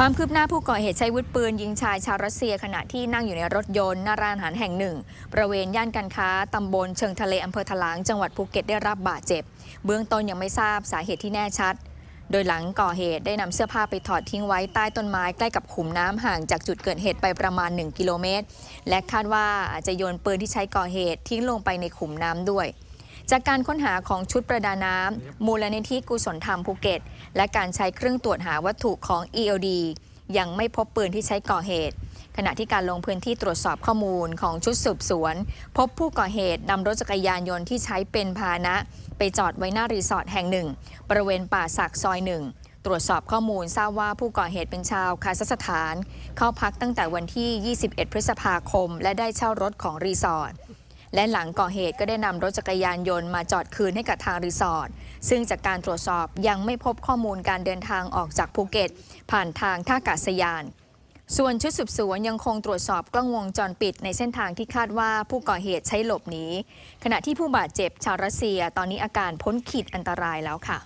ความคืบหน้าผู้ก่อเหตุใช้วุธปืน ยิงชายชาวรัสเซียขณะที่นั่งอยู่ในรถยนต์หน้าร้านอาหารแห่งหนึ่งบริเวณย่านการค้าตำบลเชิงทะเลอำเภอถลางจังหวัดภูเก็ตได้รับบาดเจ็บ เบื้องต้นยังไม่ทราบสาเหตุที่แน่ชัด โดยหลังก่อเหตุได้นำเสื้อผ้าไปถอดทิ้งไว้ใต้ต้นไม้ใกล้กับขุมน้ำห่างจากจุดเกิดเหตุไปประมาณ 1 กิโลเมตร และคาดว่าอาจจะโยนปืนที่ใช้ก่อเหตุทิ้งลงไปในขุมน้ำด้วย จากการค้นหาของชุดประดาน้ำมูลนิธิกุศลธรรมภูเก็ต และการใช้เครื่องตรวจหาวัตถุของ ELD ยังไม่พบปืนที่ใช้ก่อเหตุ ขณะที่การลงพื้นที่ตรวจสอบข้อมูลของชุดสืบสวน พบผู้ก่อเหตุนำรถจักรยานยนต์ที่ใช้เป็นพาหนะ ไปจอดไว้หน้ารีสอร์ทแห่งหนึ่ง บริเวณป่าสักซอยหนึ่งตรวจสอบข้อมูลทราบว่าผู้ก่อเหตุเป็นชาวคาซัคสถาน เข้าพักตั้งแต่วันที่ 21 พฤษภาคม และได้เช่ารถของรีสอร์ท และหลังก่อเหตุก็ได้นำรถจักรยานยนต์มาจอดคืนให้กับทางรีสอร์ทซึ่งจากการตรวจสอบยังไม่พบข้อมูลการเดินทางออกจากภูเก็ต ผ่านทางท่าอากาศยาน ส่วนชุดสืบสวนยังคงตรวจสอบกล้องวงจรปิดในเส้นทางที่คาดว่าผู้ก่อเหตุใช้หลบหนีขณะที่ผู้บาดเจ็บชาวรัสเซียตอนนี้อาการพ้นขีดอันตรายแล้วค่ะ